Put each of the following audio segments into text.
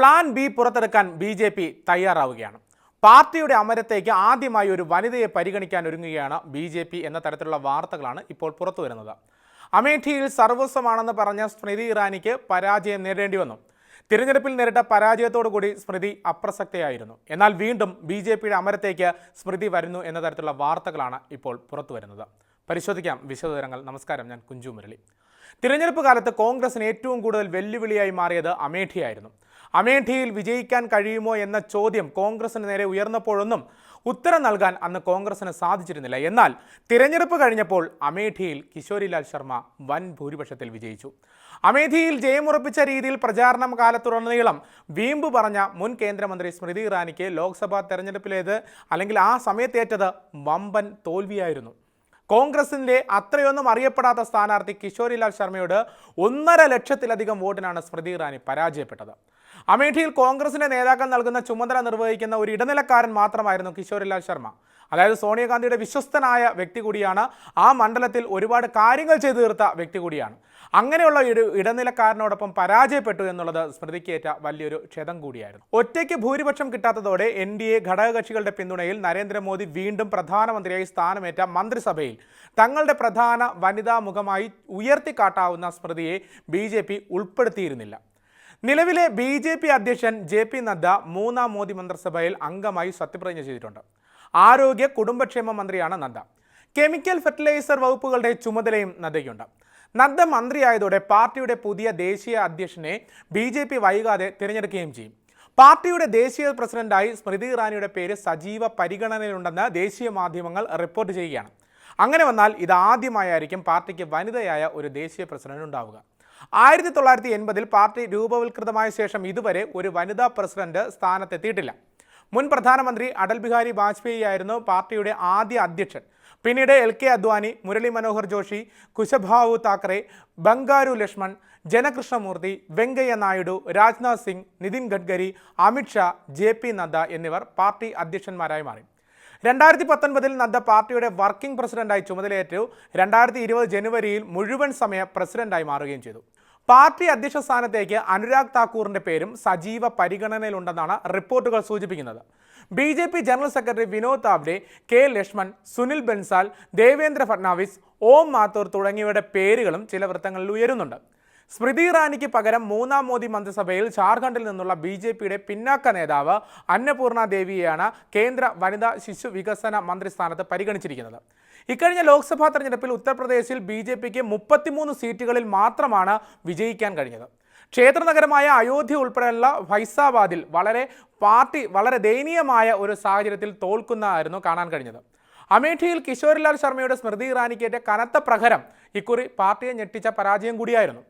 Plan B പുറത്തെടുക്കാൻ B J P തയ്യാറാവുകയാണ്. പാർട്ടിയുടെ അമരത്തേക്ക് ആദ്യമായി ഒരു വനിതയെ പരിഗണിക്കാൻ ഒരുങ്ങുകയാണ് ബി ജെ പി എന്ന തരത്തിലുള്ള വാർത്തകളാണ് ഇപ്പോൾ പുറത്തു വരുന്നത്. അമേഠിയിൽ സർവസ്വമാണെന്ന് പറഞ്ഞ സ്മൃതി ഇറാനിക്ക് പരാജയം നേരിടേണ്ടി വന്നു. തിരഞ്ഞെടുപ്പിൽ നേരിട്ട പരാജയത്തോടുകൂടി സ്മൃതി അപ്രസക്തയായിരുന്നു. എന്നാൽ വീണ്ടും ബി ജെ പിയുടെ അമരത്തേക്ക് സ്മൃതി വരുന്നു എന്ന തരത്തിലുള്ള വാർത്തകളാണ് ഇപ്പോൾ പുറത്തു വരുന്നത്. പരിശോധിക്കാം വിശദവിവരങ്ങൾ. നമസ്കാരം ഞാൻ കുഞ്ചു മുരളി. തിരഞ്ഞെടുപ്പ് കാലത്ത് കോൺഗ്രസിന് ഏറ്റവും കൂടുതൽ വെല്ലുവിളിയായി മാറിയത് അമേഠിയായിരുന്നു. അമേഠിയിൽ വിജയിക്കാൻ കഴിയുമോ എന്ന ചോദ്യം കോൺഗ്രസിന് നേരെ ഉയർന്നപ്പോഴൊന്നും ഉത്തരം നൽകാൻ അന്ന് കോൺഗ്രസിന് സാധിച്ചിരുന്നില്ല. എന്നാൽ തിരഞ്ഞെടുപ്പ് കഴിഞ്ഞപ്പോൾ അമേഠിയിൽ കിശോരിലാൽ ശർമ്മ വൻ ഭൂരിപക്ഷത്തിൽ വിജയിച്ചു. അമേഠിയിൽ ജയമുറപ്പിച്ച രീതിയിൽ പ്രചാരണം കാലത്തുടനീളം വീമ്പ് പറഞ്ഞ മുൻ കേന്ദ്രമന്ത്രി സ്മൃതി ഇറാനിക്ക് ലോക്സഭാ തെരഞ്ഞെടുപ്പിലേത് അല്ലെങ്കിൽ ആ സമയത്തേറ്റത് വമ്പൻ തോൽവിയായിരുന്നു. കോൺഗ്രസിന്റെ അത്രയൊന്നും അറിയപ്പെടാത്ത സ്ഥാനാർത്ഥി കിഷോരിലാൽ ശർമ്മയോട് ഒന്നര ലക്ഷത്തിലധികം വോട്ടിനാണ് സ്മൃതി ഇറാനി പരാജയപ്പെട്ടത്. അമേഠിയിൽ കോൺഗ്രസിന്റെ നേതാക്കൾ നൽകുന്ന ചുമതല നിർവഹിക്കുന്ന ഒരു ഇടനിലക്കാരൻ മാത്രമായിരുന്നു കിഷോരിലാൽ ശർമ്മ. അതായത് സോണിയാഗാന്ധിയുടെ വിശ്വസ്തനായ വ്യക്തി കൂടിയാണ് ആ മണ്ഡലത്തിൽ ഒരുപാട് കാര്യങ്ങൾ ചെയ്തു തീർത്ത വ്യക്തി കൂടിയാണ്. അങ്ങനെയുള്ള ഒരു ഇടനിലക്കാരനോടൊപ്പം പരാജയപ്പെട്ടു എന്നുള്ളത് സ്മൃതിക്കേറ്റ വലിയൊരു ക്ഷതം കൂടിയായിരുന്നു. ഒറ്റയ്ക്ക് ഭൂരിപക്ഷം കിട്ടാത്തതോടെ എൻ ഡി എ ഘടകകക്ഷികളുടെ പിന്തുണയിൽ നരേന്ദ്രമോദി വീണ്ടും പ്രധാനമന്ത്രിയായി സ്ഥാനമേറ്റ മന്ത്രിസഭയിൽ തങ്ങളുടെ പ്രധാന വനിതാ മുഖമായി ഉയർത്തിക്കാട്ടാവുന്ന സ്മൃതിയെ ബി ജെ പി ഉൾപ്പെടുത്തിയിരുന്നില്ല. നിലവിലെ ബി ജെ പി അധ്യക്ഷൻ ജെ പി നദ്ദ മൂന്നാം മോദി മന്ത്രിസഭയിൽ അംഗമായി സത്യപ്രതിജ്ഞ ചെയ്തിട്ടുണ്ട്. ആരോഗ്യ കുടുംബക്ഷേമ മന്ത്രിയാണ് നദ്ദ. കെമിക്കൽ ഫെർട്ടിലൈസർ വകുപ്പുകളുടെ ചുമതലയും നദ്ദയ്ക്കുണ്ട്. നദ്ദ മന്ത്രിയായതോടെ പാർട്ടിയുടെ പുതിയ ദേശീയ അധ്യക്ഷനെ ബി ജെ പി വൈകാതെ തിരഞ്ഞെടുക്കുകയും ചെയ്യും. പാർട്ടിയുടെ ദേശീയ പ്രസിഡന്റായി സ്മൃതി ഇറാനിയുടെ പേര് സജീവ പരിഗണനയിലുണ്ടെന്ന് ദേശീയ മാധ്യമങ്ങൾ റിപ്പോർട്ട് ചെയ്യുകയാണ്. അങ്ങനെ വന്നാൽ ഇത് ആദ്യമായായിരിക്കും പാർട്ടിക്ക് വനിതയായ ഒരു ദേശീയ പ്രസിഡന്റ് ഉണ്ടാവുക. ആയിരത്തി തൊള്ളായിരത്തി എൺപതിൽ പാർട്ടി രൂപവൽകൃതമായ ശേഷം ഇതുവരെ ഒരു വനിതാ പ്രസിഡന്റ് സ്ഥാനത്തെത്തിയിട്ടില്ല. മുൻ പ്രധാനമന്ത്രി അടൽ ബിഹാരി വാജ്പേയി ആയിരുന്നു പാർട്ടിയുടെ ആദ്യ അധ്യക്ഷൻ. പിന്നീട് L K Advani Murli Manohar Joshi Kushabhau Thackeray Bangaru Laxman Jana Krishnamurthy Venkaiah Naidu Rajnath Singh Nitin Gadkari Amit Shah J P Nadda എന്നിവർ പാർട്ടി അധ്യക്ഷന്മാരായി മാറി. രണ്ടായിരത്തി പത്തൊൻപതിൽ നദ്ദ പാർട്ടിയുടെ വർക്കിംഗ് പ്രസിഡന്റായി ചുമതലയേറ്റു. രണ്ടായിരത്തി ഇരുപത് ജനുവരിയിൽ മുഴുവൻ സമയ പ്രസിഡന്റായി മാറുകയും ചെയ്തു. പാർട്ടി അധ്യക്ഷ സ്ഥാനത്തേക്ക് അനുരാഗ് താക്കൂറിന്റെ പേരും സജീവ പരിഗണനയിലുണ്ടെന്നാണ് റിപ്പോർട്ടുകൾ സൂചിപ്പിക്കുന്നത്. B J P general secretary Vinod Tawde K Laxman Sunil Bansal Devendra Fadnavis Om Mathur തുടങ്ങിയവരുടെ പേരുകളും ചില വൃത്തങ്ങളിൽ ഉയരുന്നുണ്ട്. സ്മൃതി ഇറാനിക്ക് പകരം മൂന്നാം മോദി മന്ത്രിസഭയിൽ ജാർഖണ്ഡിൽ നിന്നുള്ള ബി ജെ പിയുടെ പിന്നാക്ക നേതാവ് അന്നപൂർണ ദേവിയെയാണ് കേന്ദ്ര വനിതാ ശിശു വികസന മന്ത്രിസ്ഥാനത്ത് പരിഗണിച്ചിരിക്കുന്നത്. ഇക്കഴിഞ്ഞ ലോക്സഭാ തെരഞ്ഞെടുപ്പിൽ ഉത്തർപ്രദേശിൽ ബി ജെ പിക്ക് മുപ്പത്തിമൂന്ന് സീറ്റുകളിൽ മാത്രമാണ് വിജയിക്കാൻ കഴിഞ്ഞത്. ക്ഷേത്രനഗരമായ അയോധ്യ ഉൾപ്പെടെയുള്ള ഫൈസാബാദിൽ വളരെ പാർട്ടി വളരെ ദയനീയമായ ഒരു സാഹചര്യത്തിൽ തോൽക്കുന്നതായിരുന്നു കാണാൻ കഴിഞ്ഞത്. അമേഠിയിൽ കിഷോരിലാൽ ശർമ്മയുടെ സ്മൃതി ഇറാനിക്കേറ്റ കനത്ത പ്രഹരം ഇക്കുറി പാർട്ടിയെ ഞെട്ടിച്ച പരാജയം കൂടിയായിരുന്നു.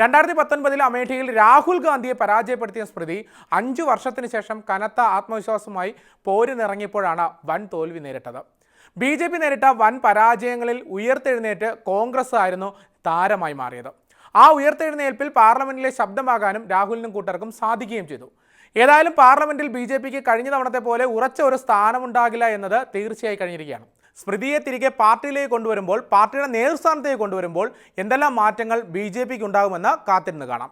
രണ്ടായിരത്തി പത്തൊൻപതിൽ അമേഠിയിൽ രാഹുൽ ഗാന്ധിയെ പരാജയപ്പെടുത്തിയ സ്മൃതി അഞ്ചു വർഷത്തിന് ശേഷം കനത്ത ആത്മവിശ്വാസമായി പോരിനിറങ്ങിയപ്പോഴാണ് വൻ തോൽവി നേരിട്ടത്. ബി ജെ പി നേരിട്ട വൻ പരാജയങ്ങളിൽ ഉയർത്തെഴുന്നേറ്റ് കോൺഗ്രസ് ആയിരുന്നു താരമായി മാറിയത്. ആ ഉയർത്തെഴുന്നേൽപ്പിൽ പാർലമെന്റിലെ ശബ്ദമാകാനും രാഹുലിനും കൂട്ടർക്കും സാധിക്കുകയും ചെയ്തു. ഏതായാലും പാർലമെന്റിൽ ബി ജെ പിക്ക് കഴിഞ്ഞ തവണത്തെ പോലെ ഉറച്ച ഒരു സ്ഥാനമുണ്ടാകില്ല എന്നത് തീർച്ചയായി കഴിഞ്ഞിരിക്കുകയാണ്. സ്മൃതിയെ തിരികെ പാർട്ടിയിലേക്ക് കൊണ്ടുവരുമ്പോൾ പാർട്ടിയുടെ നേതൃസ്ഥാനത്തേക്ക് കൊണ്ടുവരുമ്പോൾ എന്തെല്ലാം മാറ്റങ്ങൾ ബി ജെ പിക്ക് ഉണ്ടാകുമെന്ന് കാത്തിരുന്ന് കാണാം.